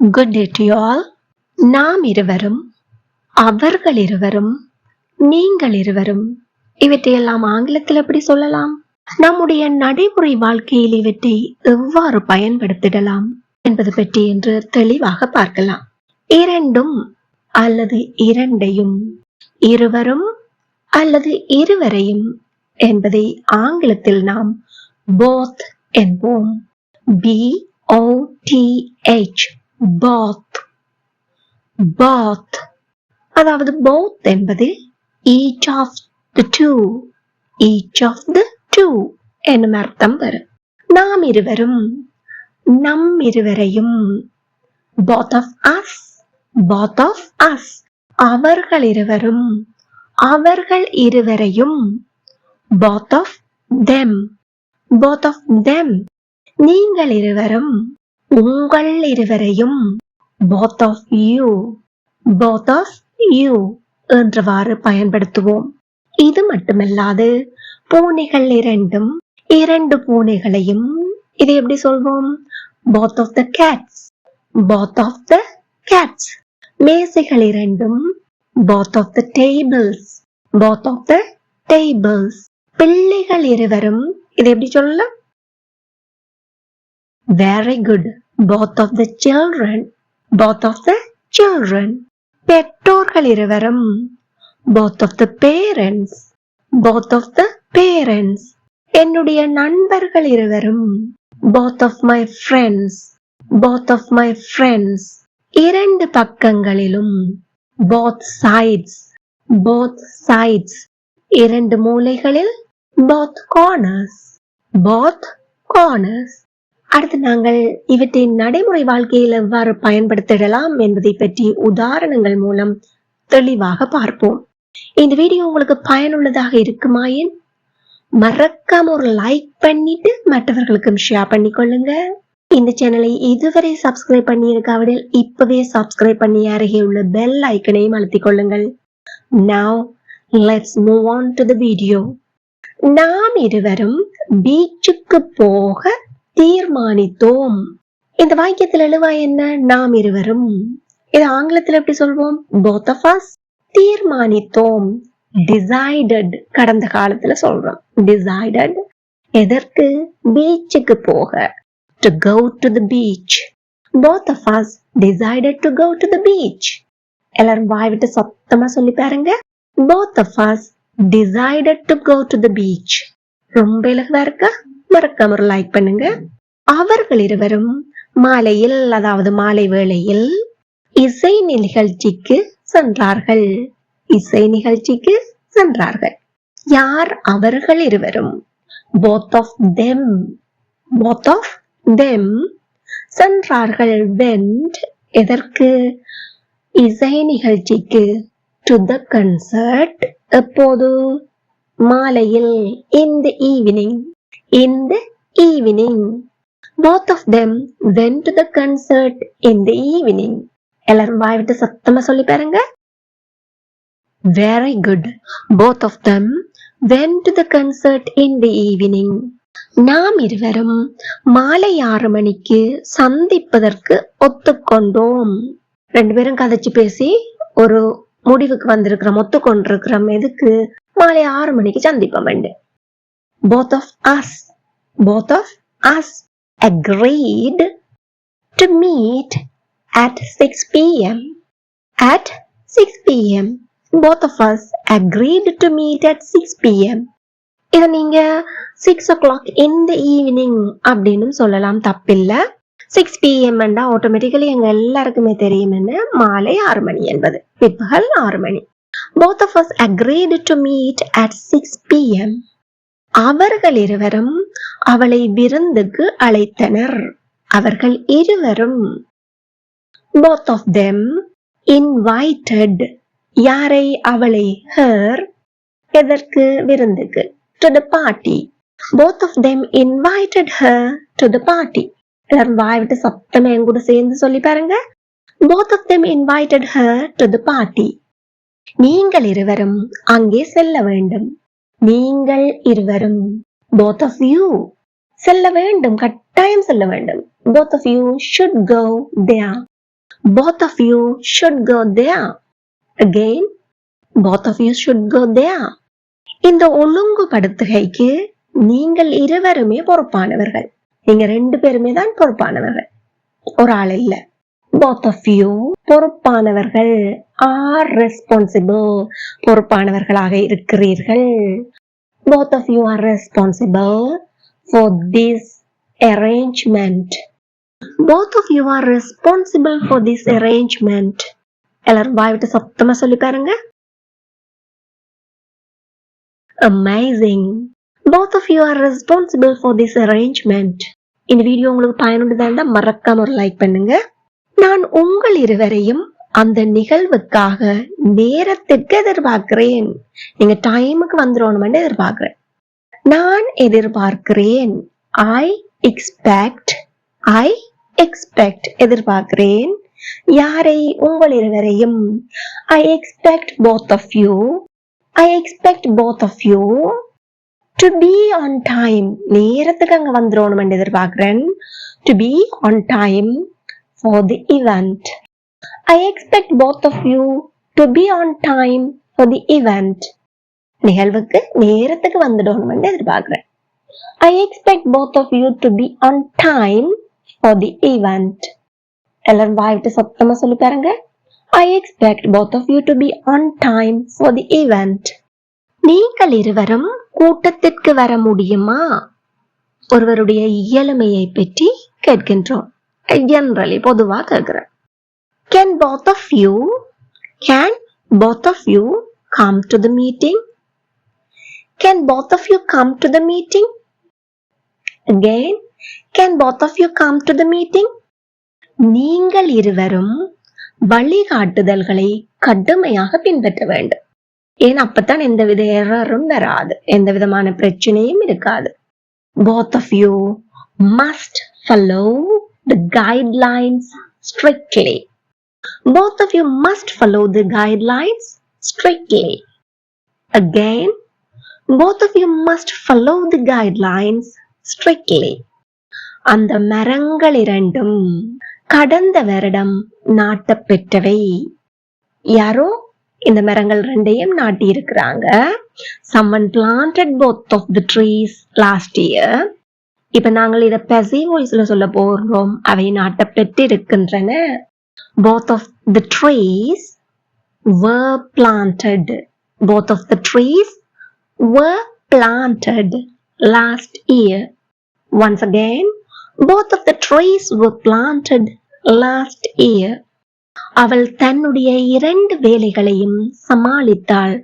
Good day to all நாம் இருவரும் அவர்கள் இருவரும் நீங்கள் இருவரும் இவற்றையெல்லாம் ஆங்கிலத்தில் எப்படி சொல்லலாம்? நம்முடைய நடைமுறை வாழ்க்கையில் இவற்றை எவ்வாறு பயன்படுத்திடலாம் என்பது பற்றி என்று தெளிவாக பார்க்கலாம். இரண்டும் அல்லது இரண்டையும் இருவரும் அல்லது இருவரையும் என்பதை ஆங்கிலத்தில் நாம் போத் என்போம். B O T H both both அதாவது போத் என்பதில் each of the two each of the two என்னும் அர்த்தம் வரும். நாம் இருவரும் நம் இருவரையும் both of us both of us அவர்கள் இருவரும் அவர்கள் இருவரையும் both of them both of them நீங்கள் இருவரும் உங்கள் இருவரையும் both of you both of you என்றவாறு பயன்படுத்துவோம். இது மட்டுமல்லாது பூனைகள் இரண்டும் இரண்டு பூனைகளையும் இதை எப்படி சொல்வோம்? both of the cats both of the cats மேசைகள் இரண்டும் both of the tables both of the tables பிள்ளைகள் இருவரும் இதை எப்படி சொல்லலாம்? Very good both of the children both of the children பெற்றோர்கள் இருவரும் both of the parents both of the parents என்னுடைய நண்பர்கள் இருவரும் both of my friends both of my friends இரண்டு பக்கங்களிலும் பாத் சைட்ஸ் பாத் சைட்ஸ் இரண்டு மூலைகளில் பாத் கார்னர்ஸ் பாத் கார்னர்ஸ் அடுத்து நாங்கள் இவற்றை நடைமுறை வாழ்க்கையில் எவ்வாறு பயன்படுத்திடலாம் என்பதை பற்றி உதாரணங்கள் மூலம் தெளிவாக பார்ப்போம். இந்த வீடியோ உங்களுக்கு பயனுள்ளதாக இருக்குமாயின் மறக்காம ஒரு லைக் பண்ணிட்டு மற்றவர்களுக்கும் ஷேர் பண்ணிக்கொள்ளுங்க. இந்த சேனலை இதுவரை சப்ஸ்கிரைப் பண்ணியிருக்காவிடில் இப்பவே சப்ஸ்கிரைப் பண்ணி அருகே உள்ள பெல் ஐக்கனையும் அழுத்திக் கொள்ளுங்கள். Now let's move on to the video நாம் இருவரும் பீச்சுக்கு போக தீர்மானித்தோம். இந்த வாக்கியத்தில் எழுவா என்ன? நாம் இருவரும். இது ஆங்கிலத்தில் எப்படி சொல்வோம்? போத் ஆஃப் அஸ் தீர்மானித்தோம். டிசைடட் கடந்த காலத்துல சொல்றோம். டிசைடட் எதற்கு? பீச்சுக்கு போக. To go to the beach both of us decided to go to the beach எல்லாரும் வாய் விட்டு சத்தமா சொல்லி பாருங்க. Both of us decided to go to the beach ரொம்ப இலகுவா இருக்கா? மறக்காம ஒரு லைக் பண்ணுங்க. அவர்கள் இருவரும் மாலையில் அதாவது மாலை வேளையில் இசை நிகழ்ச்சிக்கு சென்றார்கள். இசை நிகழ்ச்சிக்கு சென்றார்கள். யார்? அவர்கள் இருவரும். Both of them both of them சென்றார்கள். வென்ட் எதற்கு? இசை நிகழ்ச்சிக்கு டு த கன்சர்ட் எப்போது? மாலையில் இந்த evening in the evening. Both of them went to the concert in the evening. எல்லாரும் வாய் விட்டு சத்தமா சொல்லி பாருங்க. Very good both of them went to the concert in the evening நாம் இருவரும் மாலை ஆறு மணிக்கு சந்திப்பதற்கு ஒத்துக்கொண்டோம். ரெண்டு பேரும் கதைச்சு பேசி ஒரு முடிவுக்கு வந்திருக்கிறோம் ஒத்துக்கொண்டிருக்கிறோம். எதுக்கு? மாலை ஆறு மணிக்கு சந்திப்போம் வேண்டு both of us both of us agreed to meet at 6 p.m. At 6 p.m. Both of us agreed to meet at 6 p.m. இத நீங்க சிக்ஸ் ஓ கிளாக் இந்த ஈவினிங் அப்படின்னு சொல்லலாம் தப்பில்ல சிக்ஸ் பிஎம் ஆட்டோமேட்டிக்கலி எங்க எல்லாருக்குமே தெரியும் என்ன மாலை ஆறு மணி என்பது பிற்பகல் ஆறு மணி both of us agreed to meet at six PM அவர்கள் இருவரும் அவளை விருந்துக்கு அழைத்தனர். அவர்கள் இருவரும் போத் ஆஃப் தெம் இன்வைட்டட் யாரை அவளை ஹர் எதற்கு விருந்துக்கு? To the party both of them invited her to the party எல்லாரும் வாய் விட்டு சத்தமா என் கூட சேர்ந்து சொல்லி பாருங்க. Both of them invited her to the party நீங்கள் இருவரும் அங்கே செல்ல வேண்டும். நீங்கள் இருவரும் போத் ஆஃப் யூ செல்ல வேண்டும் கட்டாயம் செல்ல வேண்டும். Both of you should go there. Both of you should go there. Again both of you should go there. இந்த ஒழுங்குபடுத்துகைக்கு நீங்கள் இருவருமே பொறுப்பானவர்கள். நீங்க ரெண்டு பேருமே தான் பொறுப்பானவர்கள். ஒரு ஆள் இல்ல. போத் ஆஃப் யூ பொறுப்பானவர்கள். ஆர் ரெஸ்பான்சிபிள் பொறுப்பானவர்களாக இருக்கிறீர்கள் both of you are responsible for this arrangement both of you are responsible for this arrangement எல்லாரும் வாய் விட்டு சத்தமா சொல்லி பாருங்க amazing both of you are responsible for this arrangement இந்த வீடியோ உங்களுக்கு பயனுள்ளதா இருந்தால் மறக்காம ஒரு லைக் பண்ணுங்க நான் உங்கள் இருவரையும் அந்த நிகழ்வுக்காக நேரத்திற்கு எதிர்பார்க்கிறேன். நீங்க டைமுக்கு வந்துடணும்னு எதிர்பார்க்கிறேன். நான் எதிர்பார்க்கிறேன். ஐ எக்ஸ்பெக்ட் ஐ எக்ஸ்பெக்ட் எதிர்பார்க்கிறேன். யாரை? உங்கள் இருவரையும். I expect both of you I expect both of you to be on time நேரத்துக்கு அங்க வந்துடணும்னு எதிர்பார்க்கிறேன். To be on time for the event I expect both of you to be on time for the event. நிகழ்வுக்கு நேரத்துக்கு வந்துடணும்னு எதிர்பார்க்கிறேன். I expect both of you to be on time for the event எல்லாரும் வாய்விட்டு சத்தமா சொல்லி பாருங்க. I expect both of you to be on time for the event நீங்கள் இருவரும் கூட்டத்திற்கு வர முடியுமா? ஒருவருடைய இயலுமையை பற்றி கேட்கின்றோம். ஜென்ரலி பொதுவாக கேட்கிறேன். Can both of you, can both of you come to the meeting? Can both of you come to the meeting? Again, can both of you come to the meeting? நீங்கள் இருவரும் வழிகாட்டுதல்களை கடுமையாக பின்பற்ற வேண்டும் ஏன் எந்த வித எரரும் வராது எந்த விதமான பிரச்சனையும் இருக்காது both of you must follow the guidelines strictly Both of you must follow the guidelines strictly. Again, both of you must follow the guidelines strictly. அந்த மரங்கள் இரண்டும் கடந்த வருடம் நாட்டப்பெற்றவை யாரோ இந்த மரங்கள் ரெண்டையும் நாட்டி இருக்கிறாங்க someone planted both of the trees last year இப்ப நாங்கள் இதை பெசி வாய்ஸ்ல சொல்ல போகிறோம் அவை நாட்டப்பெற்று இருக்கின்றன both of the trees were planted both of the trees were planted last year once again both of the trees were planted last year அவள் தன்னுடைய இரண்டு வேலைகளையும் சமாளித்தாள்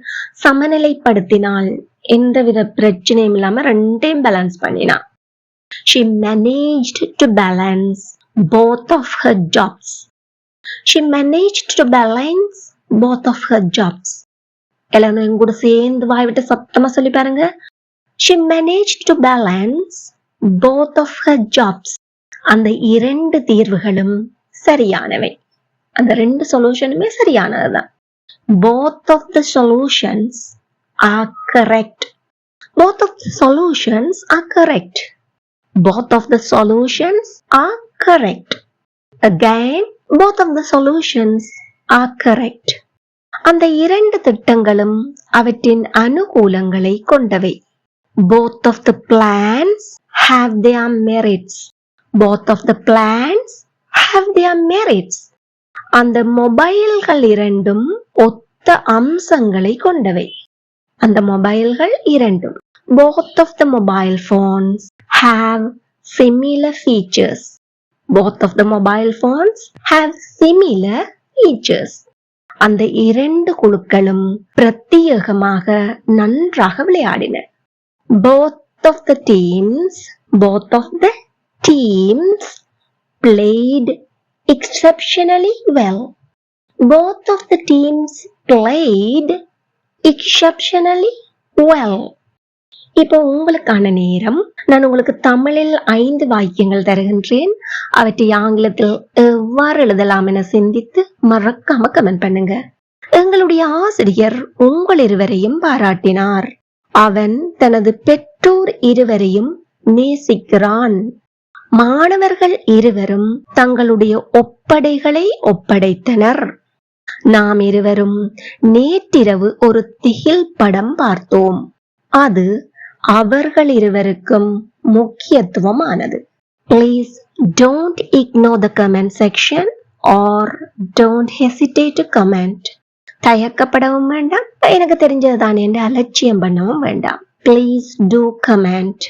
சமநிலைப்படுத்தினாள் எந்தவித பிரச்சனையும் இல்லாம ரெண்டையும் பேலன்ஸ் பண்ணினா she managed to balance both of her jobs she manage to balance both of her jobs எல்லாரும் என் கூட சேர்ந்து வாய் விட்டு சத்தமா சொல்லி பாருங்க she manage to balance both of her jobs அந்த இரண்டு தீர்வுகளும் சரியானவை அந்த ரெண்டு சொல்யூஷனுமே சரியானதுதான் both of the solutions are correct both of the solutions are correct both of the solutions are correct Again, both of the solutions are correct அந்த இரண்டு திட்டங்களும் அவற்றின் அனுகூலங்களை கொண்டவை both of the plans have their merits both of the plans have their merits அந்த மொபைல்கள் இரண்டும் ஒத்த அம்சங்களை கொண்டவை அந்த மொபைல்கள் இரண்டும் both of the mobile phones have similar features both of the mobile phones have similar features அந்த இரண்டு குழுக்களும் பிரத்யேகமாக நன்றாக விளையாடின both of the teams both of the teams played exceptionally well both of the teams played exceptionally well இப்போ உங்களுக்கான நேரம். நான் உங்களுக்கு தமிழில் ஐந்து வாக்கியங்கள் தருகின்றேன். அவற்றை ஆங்கிலத்தில் எவ்வாறு எழுதலாம் என சிந்தித்து மறக்காம கமெண்ட் பண்ணுங்க. எங்களுடைய ஆசிரியர் உங்கள் இருவரையும் பாராட்டினார். அவன் தனது பெற்றோர் இருவரையும் நேசிக்கிறான். மாணவர்கள் இருவரும் தங்களுடைய ஒப்படைகளை ஒப்படைத்தனர். நாம் இருவரும் நேற்றிரவு ஒரு திகில் படம் பார்த்தோம். அது அவர்கள் இருவருக்கும் முக்கியத்துவமானது. Please don't ignore the comment section or don't hesitate to comment தயக்கப்படவும் வேண்டாம் எனக்கு தெரிஞ்சது தானே என்று அலட்சியம் பண்ணவும் வேண்டாம். ப்ளீஸ் டூ கமெண்ட்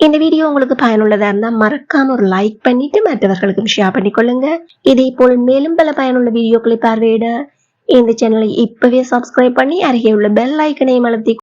இந்த வீடியோ உங்களுக்கு பயனுள்ளதா இருந்தா மறக்காம ஒரு லைக் பண்ணிட்டு மற்றவர்களுக்கும் ஷேர் பண்ணிக்கொள்ளுங்க இதே போல் மேலும் பல பயனுள்ள வீடியோக்களை பார்வையிட இந்த சேனலை இப்பவே சப்ஸ்கிரைப் பண்ணி அருகே உள்ள பெல் ஐக்கனையும் அழுத்தி